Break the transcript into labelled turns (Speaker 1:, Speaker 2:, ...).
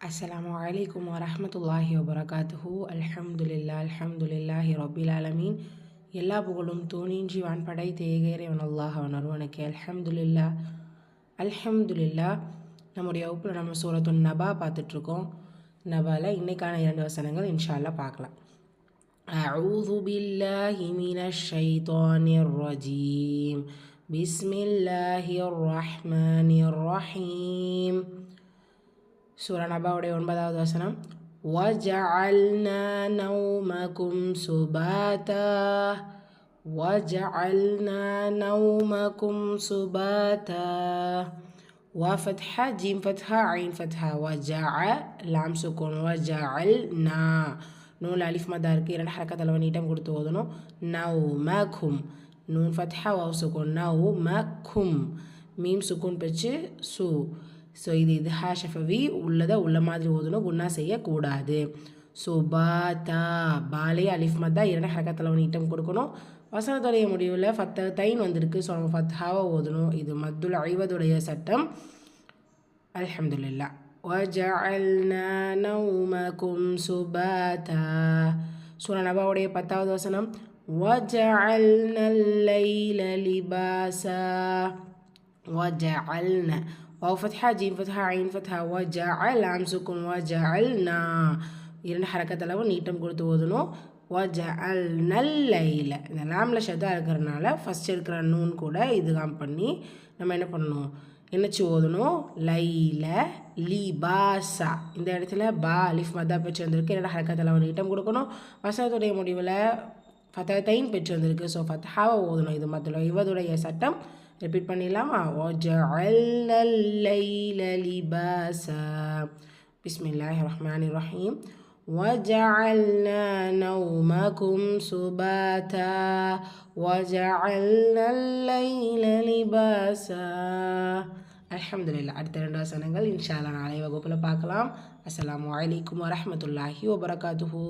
Speaker 1: அஸ்ஸலாமு அலைக்கும் வரஹமத்துல்லாஹி வபரகாத்துஹு அல்ஹம்துலில்லா அல்ஹம்துலில்லாஹி ரபில் ஆலமீன் எல்லா புகழும் தூணின்றி வான்படை தேகேரவன் அல்லாஹ் அவன் ஒருவனுக்கு அல்ஹம்துலில்லா அல்ஹம்துலில்லா நம்முடைய வகுப்பில் நம்ம சூரத்து நபா பார்த்துட்ருக்கோம் நபாவில் இன்றைக்கான இரண்டு வசனங்கள் இன்ஷால்லா பார்க்கலாம் أعوذ بالله من الشيطان الرجيم بسم الله الرحمن الرحيم சூரா நபாவுடைய ஒன்பதாவது வசனம் وجعلنا نومكم سباتا وجعلنا نومكم سباتا وفتحة جيم فتحة عين فتحة وجع لام سكون وجعلنا நூல் அலிஃப் மதா இருக்குது இரண்டு ஹரக்கத் அளவு நீட்டம் கொடுத்து ஓதணும் நவ் மகும் நூன் ஃபத்ஹா வவ் சுக்கூன் நவ் மக்கும் மீம் சுக்கூன் பிரிச்சு சு ஸோ இது இது ஹேஷஃபவி உள்ளதை உள்ள மாதிரி ஓதணும் குன்னா செய்யக்கூடாது ஸோ பாத்தா பாலே அலிஃப் மத்தா இரண்டு ஹரக்கத்தில் நீட்டம் கொடுக்கணும் வசனத்துடைய முடிவில் ஃபத்த தைன் வந்திருக்கு ஸோ நம்ம ஃபத்ஹாவை ஓதணும் இது மத்துல் ஐவதுடைய சட்டம் அலமதுல்லா وجعلنا نومكم سباتا சூரா நபாவுடைய பத்தாவது வசனம் وجعلنا الليل لباسا وجعلنا واو فتحة جيم فتحة عين فتحة وجعل عم سكون وجعلنا இரண்டு ஹரக்கத் அளவு நீட்டம் கொடுத்து ஓதணும் வஜஅல் நல்லைல இந்த லாமில் ஷதா இருக்கிறனால ஃபஸ்ட் இருக்கிற நூன் கூட இதுகாம் பண்ணி நம்ம என்ன பண்ணணும் என்னச்சு ஓதணும் லைல லிபாசா இந்த இடத்துல பா அலிஃப் மதா பெற்று வந்திருக்கு இரண்டு ஹரக்கத் அளவு நீட்டம் கொடுக்கணும் வசனத்துடைய முடிவில் ஃபத்தைன் பெற்று வந்திருக்கு ஸோ ஃபத்ஹாவை ஓதணும் இது மற்ற இவதுடைய சட்டம் ரிப்பீட் பண்ணிடலாமா وجعلنا الليل لباسا بسم الله الرحمن الرحيم وجعلنا نومكم سباتا وجعلنا الليل لباسا அலமதுல்லா அடுத்த ரெண்டு வசனங்கள் இன்ஷால்லா நாளை வகுப்பில் பார்க்கலாம் அஸ்லாம் வலைக்கம் வரமத்துல்லாஹி வபரகாத்துஹூ